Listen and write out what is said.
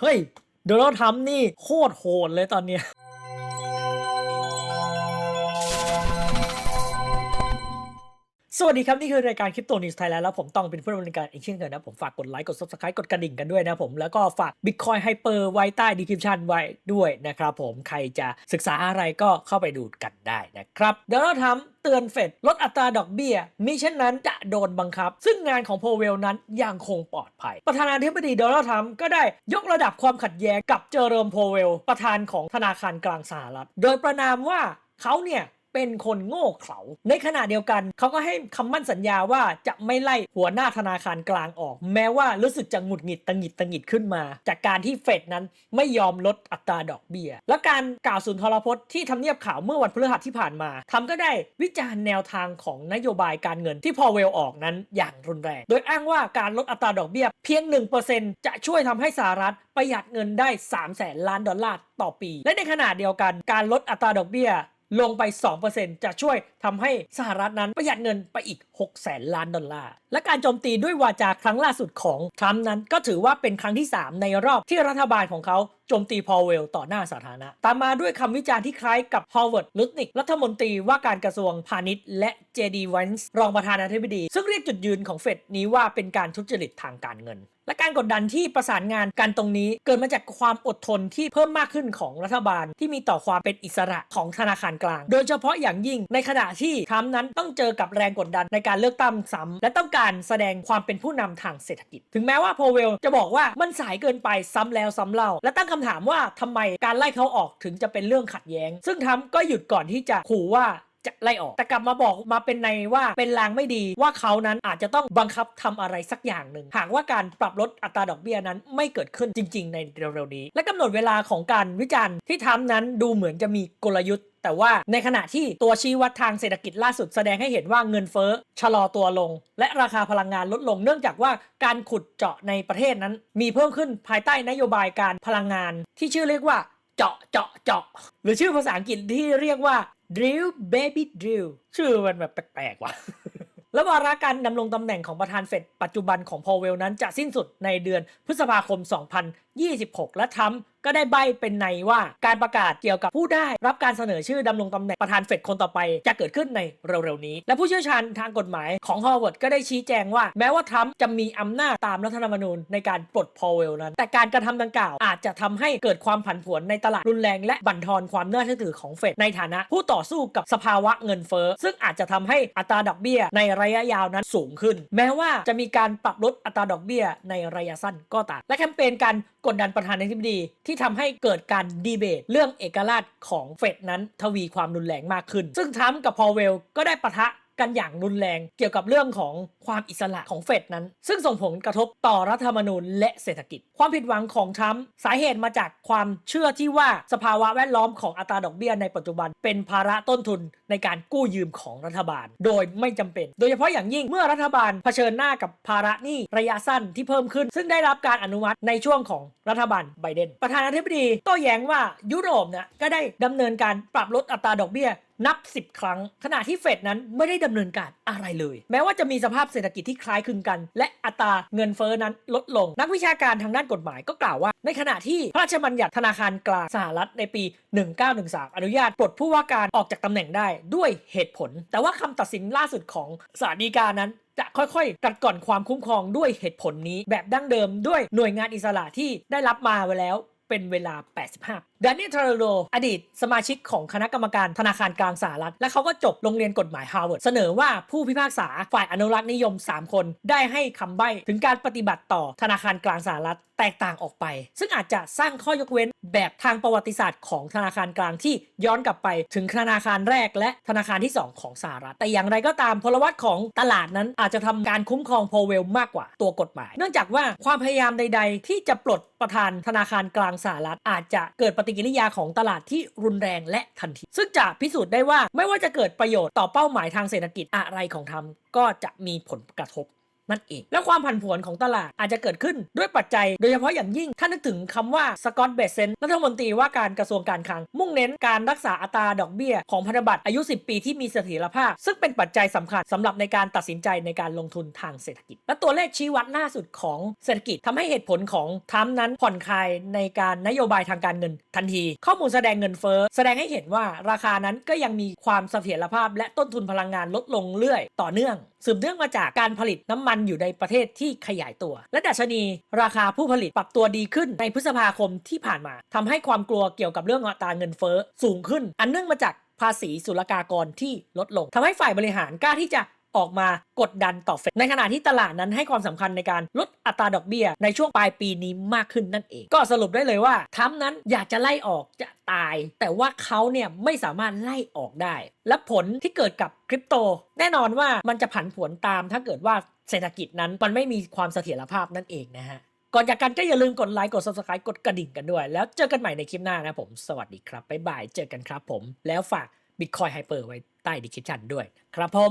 เฮ้ยโดนัลด์ทรัมป์นี่โคตรโหดเลยตอนเนี้ย สวัสดีครับ นี่คือรายการคริปโตนิวส์ไทยแลนด์แล้วผมต้องเป็นผู้ดำเนินการอีกเช่นเคยนะ ผมฝากกดไลค์กด subscribe กดกระดิ่งกันด้วยนะผม แล้วก็ฝาก Bitcoin Hyper ไว้ใต้ description ไว้ด้วยนะครับผมใครจะศึกษาอะไรก็เข้าไปดูกันได้นะครับ เดี๋ยวเราทำเตือนเฟดลดอัตราดอกเบี้ยมิเช่นนั้นจะโดนบังคับ ซึ่งงานของโพเวลนั้นยังคงปลอดภัย ประธานาธิบดีโดนัลด์ทรัมป์ก็ได้ยกระดับความขัดแย้งกับเจอเรมโพเวล ประธานของธนาคารกลางสหรัฐ โดยประนามว่าเขาเนี่ย เป็นคนโง่เขลาในขณะเดียวกันเขาก็ให้คำมั่นสัญญาว่าจะไม่ไล่หัวหน้าธนาคารกลางออก แม้ว่ารู้สึกจะหงุดหงิดตังหงิดตังหงิดขึ้นมา จากการที่เฟดนั้นไม่ยอมลดอัตราดอกเบี้ย และการกล่าวสุนทรพจน์ที่ทำเนียบข่าวเมื่อวันพฤหัสที่ผ่านมาทำก็ได้วิจารณ์แนวทางของนโยบายการเงินที่พอเวลออกนั้นอย่างรุนแรง โดยอ้างว่าการลดอัตราดอกเบี้ยเพียง 1%จะช่วยทำให้สหรัฐประหยัดเงินได้ 3 0 0แสนล้านดอลลาร์ต่อปี และในขณะเดียวกันการลดอัตราดอกเบี้ย ลงไป 2%จะช่วยทำให้สหรัฐนั้นประหยัดเงินไปอีก6แสนล้านดอลลาร์ และการโจมตีด้วยวาจาครั้งล่าสุดของทรัมป์นั้นก็ถือว่าเป็นครั้งที่ 3 ในรอบที่รัฐบาลของเขาโจมตีพอเวลต่อหน้าสาธารณะ ตามมาด้วยคำวิจารณ์ที่คล้ายกับฮอร์วาร์ดลุตนิก รัฐมนตรีว่าการกระทรวงพาณิชย์ และเจดีวันส์รองประธานาธิบดี ซึ่งเรียกจุดยืนของเฟดนี้ว่าเป็นการทุจริตทางการเงิน และการกดดันที่ประสานงานกันตรงนี้ เกิดมาจากความอดทนที่เพิ่มมากขึ้นของรัฐบาลที่มีต่อความเป็นอิสระของธนาคารกลาง โดยเฉพาะอย่างยิ่งในขณะที่ทรัมป์นั้นต้องเจอกับแรงกดดันในการเลือกตั้งซ้ำและต้องการแสดงความเป็นผู้นำทางเศรษฐกิจ ถึงแม้ว่าโพเวลจะบอกว่ามันสายเกินไปซ้ำแล้วซ้ำเล่า และตั้งคำถามว่าทำไมการไล่เขาออกถึงจะเป็นเรื่องขัดแย้ง ซึ่งทั้มก็หยุดก่อนที่จะขู่ว่า จะไล่ออก แต่กลับมาบอกมาเป็นในว่าเป็นลางไม่ดีว่าเขานั้นอาจจะต้องบังคับทำอะไรสักอย่างหนึ่ง หากว่าการปรับลดอัตราดอกเบี้ยนั้นไม่เกิดขึ้นจริง ๆ ในเร็วๆนี้ และกำหนดเวลาของการวิจารณ์ที่ทำนั้นดูเหมือนจะมีกลยุทธ์แต่ว่าในขณะที่ตัวชี้วัดทางเศรษฐกิจล่าสุดแสดงให้เห็นว่าเงินเฟ้อชะลอตัวลง และราคาพลังงานลดลง เนื่องจากว่าการขุดเจาะในประเทศนั้น มีเพิ่มขึ้นภายใต้นโยบายการพลังงาน ที่ชื่อเรียกว่า เจาะเจาะเจาะหรือชื่อภาษาอังกฤษที่เรียกว่า drill baby drill ชื่อมันแบบแปลกๆว่ะและวาระการดำรงตำแหน่งของประธานเฟดปัจจุบันของพอเวลนั้นจะสิ้นสุดในเดือนพฤษภาคม 2026 และทรัมป์ ก็ได้ใบเป็นในว่าการประกาศเกี่ยวกับผู้ได้รับการเสนอชื่อดำรงตำแหน่งประธานเฟดคนต่อไปจะเกิดขึ้นในเร็วๆนี้ และผู้เชี่ยวชาญทางกฎหมายของฮอร์วาร์ดก็ได้ชี้แจงว่า แม้ว่าทรัมป์จะมีอำนาจตามรัฐธรรมนูญในการปลดพอเวลนั้น แต่การกระทำดังกล่าว อาจจะทำให้เกิดความผันผวนในตลาดรุนแรงและบั่นทอนความน่าเชื่อถือของเฟดในฐานะผู้ต่อสู้กับสภาวะเงินเฟ้อซึ่งอาจจะทำให้อัตราดอกเบี้ยในระยะยาวนั้นสูงขึ้น แม้ว่าจะมีการปรับลดอัตราดอกเบี้ยในระยะสั้นก็ตามและแคมเปญการกดดันประธานาธิบดีทที่ทำให้เกิดการดีเบต เรื่องเอกราชของเฟดนั้นทวีความรุนแรงมากขึ้น ซึ่งทรัมป์กับพอเวลก็ได้ปะทะ กันอย่างรุนแรงเกี่ยวกับเรื่องของความอิสระของเฟดนั้น ซึ่งส่งผลกระทบต่อรัฐธรรมนูญและเศรษฐกิจ ความผิดหวังของทรัมป์สาเหตุมาจากความเชื่อที่ว่าสภาวะแวดล้อมของอัตราดอกเบี้ยในปัจจุบัน เป็นภาระต้นทุนในการกู้ยืมของรัฐบาล โดยไม่จำเป็น โดยเฉพาะอย่างยิ่งเมื่อรัฐบาลเผชิญหน้ากับภาระหนี้ระยะสั้นที่เพิ่มขึ้น ซึ่งได้รับการอนุมัติในช่วงของรัฐบาลไบเดน ประธานาธิบดีโต้แย้งว่ายุโรปเนี่ยก็ได้ดำเนินการปรับลดอัตราดอกเบี้ย นับ 10 ครั้ง ขณะที่เฟดนั้นไม่ได้ดำเนินการอะไรเลย แม้ว่าจะมีสภาพเศรษฐกิจที่คล้ายคลึงกัน และอัตราเงินเฟอ้อนั้นลดลง นักวิชาการทางด้านกฎหมายก็กล่าวว่า ในขณะที่พระราชบัญญัติธนาคารกลางสหรัฐในปี 1913 อนุญาตปลดผู้ว่าการออกจากตำแหน่งได้ด้วยเหตุผล แต่ว่าคำตัดสินล่าสุดของศาลฎีกานั้นจะค่อยๆ กัดก่อนความคุ้มครองด้วยเหตุผลนี้แบบดั้งเดิมด้วยหน่วยงานอิสระที่ได้รับมาไว้แล้วเป็นเวลา 85 ดนนี่ทาร์โรอดีตสมาชิกของคณะกรรมการธนาคารกลางสหรัฐ และเขาก็จบโรงเรียนกฎหมายฮาร์วาร์ดเสนอว่าผู้พิพากษาฝ่ายอนุรักษ์นิยม 3 คนได้ให้คำใบ้ถึงการปฏิบัติต่อธนาคารกลางสหรัฐแตกต่างออกไป ซึ่งอาจจะสร้างข้อยกเว้นแบบทางประวัติศาสตร์ของธนาคารกลางที่ย้อนกลับไปถึงธนาคารแรกและธนาคารที่ 2 ของสหรัฐ แต่อย่างไรก็ตามพลวัตของตลาดนั้นอาจจะทำการคุ้มครองโพเวลมากกว่าตัวกฎหมาย เนื่องจากว่าความพยายามใด ๆ ที่จะปลดประธานธนาคารกลางสหรัฐอาจจะเกิดปฏิกิริยาของตลาดที่รุนแรงและทันที ซึ่งจะพิสูจน์ได้ว่าไม่ว่าจะเกิดประโยชน์ต่อเป้าหมายทางเศรษฐกิจอะไรของทำก็จะมีผลกระทบ นั่นเอง และความผันผวนของตลาดอาจจะเกิดขึ้นด้วยปัจจัย โดยเฉพาะอย่างยิ่ง ถ้านึกถึงคำว่าสกอตเบสเซนรัฐมนตรีว่าการกระทรวงการคลัง มุ่งเน้นการรักษาอัตราดอกเบี้ย ของพันธบัตรอายุ 10 ปีที่มีเสถียรภาพ ซึ่งเป็นปัจจัยสำคัญสำหรับในการตัดสินใจในการลงทุนทางเศรษฐกิจ และตัวเลขชี้วัดล่าสุดของเศรษฐกิจทำให้เหตุผลของทรัมนั้นผ่อนคลายในการนโยบายทางการเงินทันที ข้อมูลแสดงเงินเฟ้อแสดงให้เห็นว่าราคานั้นก็ยังมีความเสถียรภาพ และต้นทุนพลังงานลดลงเรื่อย ต่อเนื่อง สืบเนื่องมาจากการผลิตน้ำมันอยู่ในประเทศที่ขยายตัว และดัชนีราคาผู้ผลิตปรับตัวดีขึ้นในพฤษภาคมที่ผ่านมาทำให้ความกลัวเกี่ยวกับเรื่องอัตราเงินเฟ้อสูงขึ้น อันเนื่องมาจากภาษีศุลกากรที่ลดลงทำให้ฝ่ายบริหารกล้าที่จะ ออกมากดดันต่อเฟดในขณะที่ตลาดนั้นให้ความสำคัญในการลดอัตราดอกเบี้ย ในช่วงปลายปีนี้มากขึ้นนั่นเอง ก็สรุปได้เลยว่าทรัมนั้นอยากจะไล่ออกจะตาย แต่ว่าเขาเนี่ยไม่สามารถไล่ออกได้ และผลที่เกิดกับคริปโต แน่นอนว่ามันจะผันผวนตามถ้าเกิดว่าเศรษฐกิจนั้นมันไม่มีความเสถียรภาพนั่นเองนะฮะก่อนจากกันก็อย่าลืมกดไลค์กด subscribe กดกระดิ่งกันด้วย แล้วเจอกันใหม่ในคลิปหน้านะผม สวัสดีครับบ๊ายบายเจอกันครับผม แล้วฝาก Bitcoin Hyper ไว้ใต้ดีคริปชันด้วย ครับผม